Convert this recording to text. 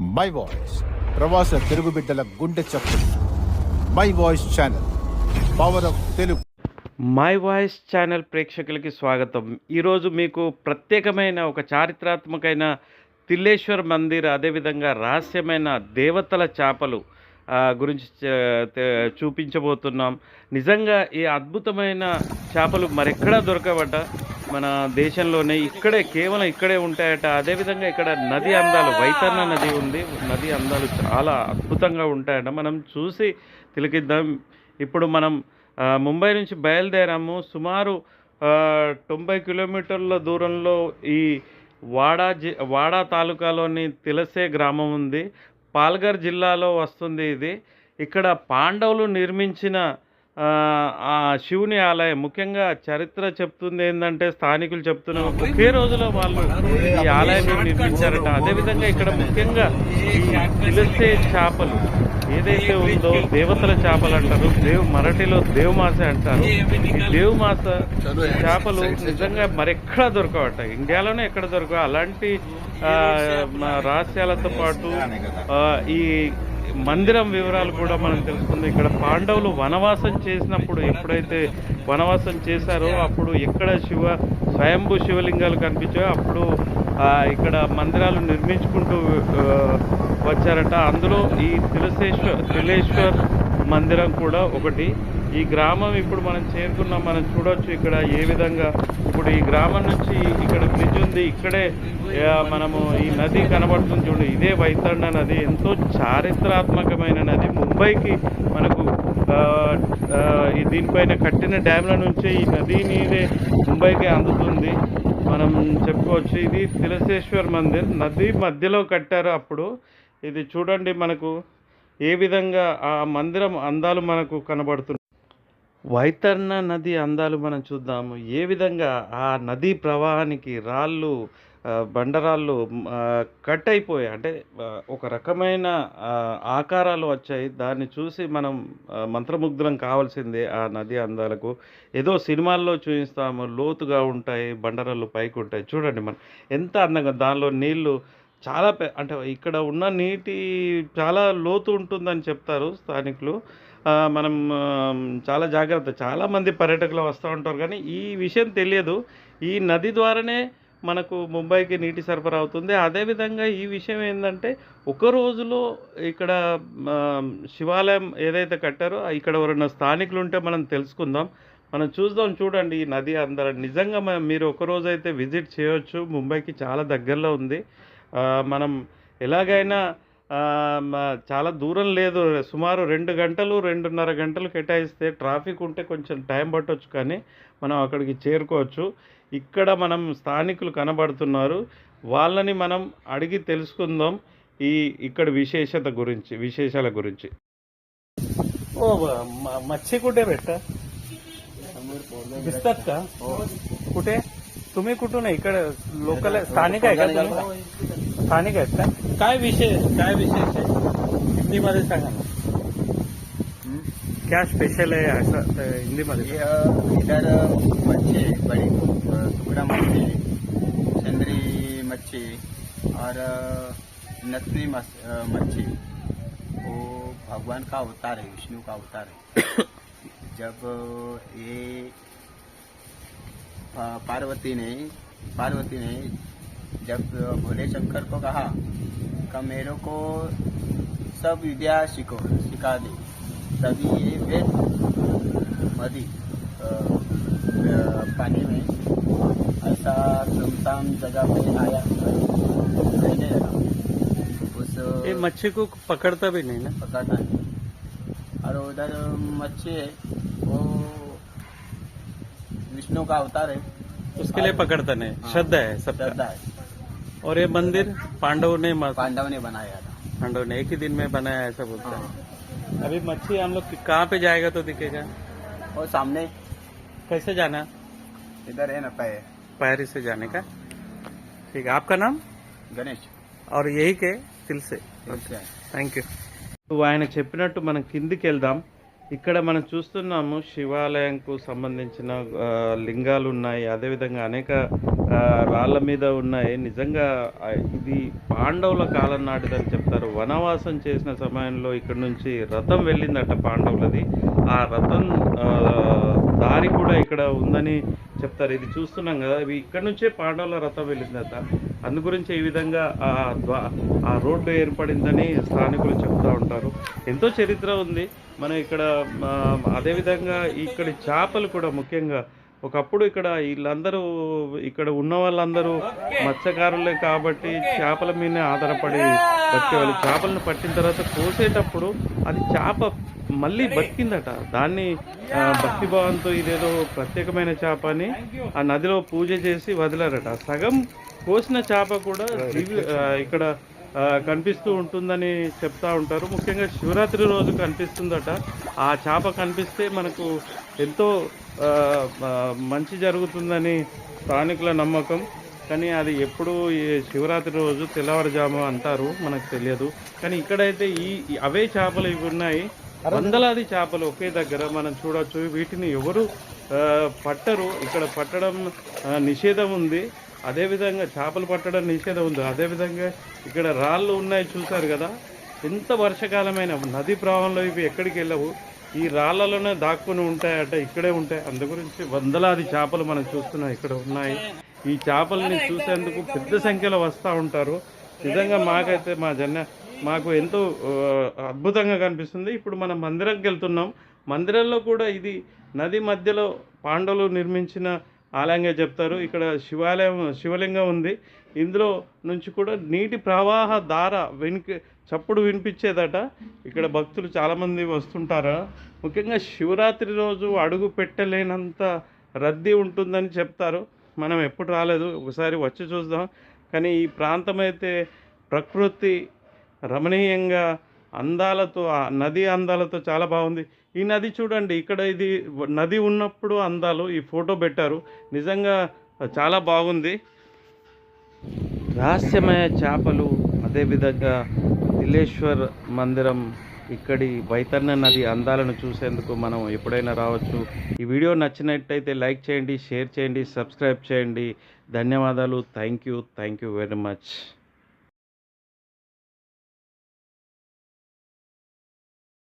My voice ప్రవాస తెలుగు బిడ్డల గుండె చప్పుడు. My voice channel power of Telugu my voice channel ప్రేక్షకులకి స్వాగతం. ఈరోజు మీకు ప్రత్యేకమైన ఒక చారిత్రాత్మకమైన తిల్లేశ్వర్ మందిర్ అదేవిధంగా రహస్యమైన దేవతల చేపలు గురించి చూపించబోతున్నాం. నిజంగా ఈ అద్భుతమైన చేపలు మరెక్కడా దొరకవట. మన దేశంలోనే ఇక్కడే కేవలం ఇక్కడే ఉంటాయట. అదేవిధంగా ఇక్కడ నది అందాలు వైతన్న నది ఉంది. నది అందాలు చాలా అద్భుతంగా ఉంటాయట. మనం చూసి తిలకిద్దాం. ఇప్పుడు మనం ముంబై నుంచి బయలుదేరాము. సుమారు తొంభై కిలోమీటర్ల దూరంలో ఈ వాడా జి వాడా తాలూకాలోని తిలసే గ్రామం ఉంది. పాల్ఘర్ జిల్లాలో వస్తుంది ఇది. ఇక్కడ పాండవులు నిర్మించిన ఆ, శివుని ఆలయం ముఖ్యంగా చరిత్ర చెప్తుంది ఏంటంటే స్థానికులు చెప్తున్న ఒకే రోజులో వాళ్ళు ఈ ఆలయం నిర్మించారట. అదేవిధంగా ఇక్కడ ముఖ్యంగా పిలిస్తే చేపలు ఏదైతే ఉందో దేవతల చేపలు అంటారు దేవ్ మరాఠీలో దేవమాస అంటారు. దేవమాస చేపలు నిజంగా మరెక్కడ దొరకవట. ఇండియాలోనే ఎక్కడ దొరకవు. అలాంటి రహస్యాలతో పాటు ఈ మందిరం వివరాలు కూడా మనం తెలుసుకుందాం. ఇక్కడ పాండవులు వనవాసం చేసినప్పుడు ఎప్పుడైతే వనవాసం చేశారో అప్పుడు ఎక్కడ శివ స్వయంభూ శివలింగాలు కనిపించాయో అప్పుడు ఇక్కడ మందిరాలు నిర్మించుకుంటూ వచ్చారట. అందులో ఈ తులసేశ్వర్ తులేశ్వర్ మందిరం కూడా ఒకటి. ఈ గ్రామం ఇప్పుడు మనం చేరుకున్నాం మనం చూడొచ్చు ఇక్కడ ఏ విధంగా. ఇప్పుడు ఈ గ్రామం నుంచి ఇక్కడ బ్రిడ్జ్ ఉంది ఇక్కడే మనము ఈ నది కనబడుతుంది చూడు ఇదే వైతరణ నది ఎంతో చారిత్రాత్మకమైన నది. ముంబైకి మనకు ఈ దీనిపైన కట్టిన డ్యామ్ల నుంచి ఈ నది నీరే ముంబైకి అందుతుంది. మనం చెప్పుకోవచ్చు ఇది తిలసేశ్వర్ మందిర్. నది మధ్యలో కట్టారు అప్పుడు. ఇది చూడండి మనకు. ఏ విధంగా ఆ మందిరం అందాలు మనకు కనబడుతున్నాయి వైతర్ణ నది అందాలు మనం చూద్దాము. ఏ విధంగా ఆ నదీ ప్రవాహానికి రాళ్ళు బండరాళ్ళు కట్ అయిపోయాయి. అంటే ఒక రకమైన ఆకారాలు వచ్చాయి. దాన్ని చూసి మనం మంత్రముగ్ధులం కావాల్సిందే ఆ నది అందాలకు. ఏదో సినిమాల్లో చూపిస్తాము. లోతుగా ఉంటాయి బండరాళ్ళు పైకి ఉంటాయి చూడండి మనం ఎంత అందంగా దానిలో నీళ్ళు చాలా అంటే ఇక్కడ ఉన్న నీటి చాలా లోతు ఉంటుందని చెప్తారు స్థానికులు. మనం చాలా జాగ్రత్త. చాలామంది పర్యాటకులు వస్తూ ఉంటారు కానీ ఈ విషయం తెలియదు. ఈ నది ద్వారానే మనకు ముంబైకి నీటి సరఫరా అవుతుంది. అదేవిధంగా ఈ విషయం ఏంటంటే ఒక రోజులో ఇక్కడ శివాలయం ఏదైతే కట్టారో ఇక్కడ ఎవరైనా స్థానికులు ఉంటే మనం తెలుసుకుందాం. మనం చూద్దాం చూడండి ఈ నది అందరూ. నిజంగా మీరు ఒక రోజు అయితే విజిట్ చేయవచ్చు ముంబైకి చాలా దగ్గరలో ఉంది. మనం ఎలాగైనా చాలా దూరం లేదు. సుమారు రెండు గంటలు రెండున్నర గంటలు కేటాయిస్తే ట్రాఫిక్ ఉంటే కొంచెం టైం పట్టవచ్చు కానీ మనం అక్కడికి చేరుకోవచ్చు. ఇక్కడ మనం స్థానికులు కనబడుతున్నారు. వాళ్ళని మనం అడిగి తెలుసుకుందాం ఈ ఇక్కడ విశేషత గురించి విశేషాల గురించి. ఓ మచ్చి కుటే పెట్ట. కుటే? तुम्ही कुठून आहे? इकडे लोकल स्थानिक आहे का तुम्ही? स्थानिक आहेत का? काय विषय काय विशेष आहे? हिंदीमध्ये सांगा क्या स्पेशल आहे असं हिंदीमध्ये? ये इधर मच्छी है बड़ी टुकड़ा मच्छी चंद्री मच्छी और नथनी मस- अ, मच्छी वो भगवान का अवतार है विष्णु का अवतार है। जब ये पार्वती ने पार्वती ने जब भोले शंकर को कहा कि मेरे को सब विद्या सीखो सिखा दी। तभी ये वेद अ, पानी में ऐसा सुनसान जगह पे आया रहने लगा। उस ये मच्छी को पकड़ता भी नहीं ना? पकड़ना नहीं। और उधर मच्छी है विष्णु का अवतार है उसके लिए पकड़ता नहीं हाँ। श्रद्धा है सबका श्रद्धा है और ये मंदिर पांडव ने म- पांडव ने बनाया था पांडव ने एक ही दिन में बनाया ऐसा बोलते हाँ हैं अभी मच्छी हम लोग कहाँ पे जाएगा तो दिखेगा और सामने कैसे जाना इधर है ना पे पैरी से जाने का ठीक है आपका नाम गणेश और यही के దిల్ సే ठीक है థ్యాంక్ యూ ఆయన చెప్పినట్టు మనం కిందికి వెళ్దాం ఇక్కడ మనం చూస్తున్నాము శివాలయంకు సంబంధించిన లింగాలు ఉన్నాయి అదేవిధంగా అనేక రాళ్ళ మీద ఉన్నాయి. నిజంగా ఇది పాండవుల కాలం నాటిదని చెప్తారు. వనవాసం చేసిన సమయంలో ఇక్కడ నుంచి రథం వెళ్ళిందట పాండవులది. ఆ రథం దారి కూడా ఇక్కడ ఉందని చెప్తారు. ఇది చూస్తున్నాం కదా ఇవి ఇక్కడ నుంచే పాండవుల రథం వెళ్ళిందట. అందు గురించి ఈ విధంగా ఆ ద్వా ఆ రోడ్డు ఏర్పడిందని స్థానికులు చెప్తూ ఉంటారు. ఎంతో చరిత్ర ఉంది. మనం ఇక్కడ అదేవిధంగా ఇక్కడి చేపలు కూడా ముఖ్యంగా ఒకప్పుడు ఇక్కడ వీళ్ళందరూ ఇక్కడ ఉన్న వాళ్ళందరూ మత్స్యకారులే కాబట్టి చేపల మీదనే ఆధారపడి బతికేవాళ్ళు చేపలను పట్టిన తర్వాత కోసేటప్పుడు అది చేప మళ్ళీ బతికిందట. దాన్ని భక్తిభావంతో ఇదేదో ప్రత్యేకమైన చేప అని ఆ నదిలో పూజ చేసి వదిలారట. సగం కోసిన చేప కూడా ఇక్కడ కనిపిస్తూ ఉంటుందని చెప్తా ఉంటారు. ముఖ్యంగా శివరాత్రి రోజు కనిపిస్తుందట. ఆ చేప కనిపిస్తే మనకు ఎంతో మంచి జరుగుతుందని స్థానికుల నమ్మకం. కానీ అది ఎప్పుడు ఈ శివరాత్రి రోజు తెల్లవారుజాము అంటారు మనకు తెలియదు. కానీ ఇక్కడైతే ఈ అవే చేపలు ఇవి ఉన్నాయి. వందలాది చేపలు ఒకే దగ్గర మనం చూడొచ్చు. వీటిని ఎవరు పట్టరు. ఇక్కడ పట్టడం నిషేధం ఉంది. అదేవిధంగా చేపలు పట్టడం నిషేధం ఉంది. అదేవిధంగా ఇక్కడ రాళ్ళు ఉన్నాయి చూశారు కదా? ఎంత వర్షకాలమైన నది ప్రవాహంలో ఇవి ఎక్కడికి వెళ్ళవు? ఈ రాళ్ళలోనే దాక్కుని ఉంటాయట ఇక్కడే ఉంటాయి. అందు గురించి వందలాది చేపలు మనం చూస్తున్నాం. ఇక్కడ ఉన్నాయి. ఈ చేపల్ని చూసేందుకు పెద్ద సంఖ్యలో వస్తూ ఉంటారు. నిజంగా మాకైతే మా జన మాకు ఎంతో అద్భుతంగా కనిపిస్తుంది. ఇప్పుడు మనం మందిరంకి వెళ్తున్నాం. మందిరంలో కూడా ఇది నది మధ్యలో పాండవులు నిర్మించిన ఆలయంగా చెప్తారు. ఇక్కడ శివాలయం శివలింగం ఉంది. ఇందులో నుంచి కూడా నీటి ప్రవాహ ధార వెనుక చప్పుడు వినిపించేదట. ఇక్కడ భక్తులు చాలామంది వస్తుంటారు. ముఖ్యంగా శివరాత్రి రోజు అడుగు పెట్టలేనంత రద్దీ ఉంటుందని చెప్తారు. మనం ఎప్పుడు రాలేదు. ఒకసారి వచ్చి చూద్దాం. కానీ ఈ ప్రాంతం అయితే ప్రకృతి రమణీయంగా అందాలతో ఆ నది అందాలతో చాలా బాగుంది. ఈ నది చూడండి ఇక్కడ ఇది నది ఉన్నప్పుడు అందాలు ఈ ఫోటో పెట్టారు. నిజంగా చాలా బాగుంది. రహస్యమయ చేపలు అదేవిధంగా తిలేశ్వర్ మందిరం ఇక్కడి వైతర్ణ నది అందాలను చూసేందుకు మనం ఎప్పుడైనా రావచ్చు. ఈ వీడియో నచ్చినట్టయితే లైక్ చేయండి షేర్ చేయండి సబ్స్క్రైబ్ చేయండి. ధన్యవాదాలు. Thank you. Thank you very much.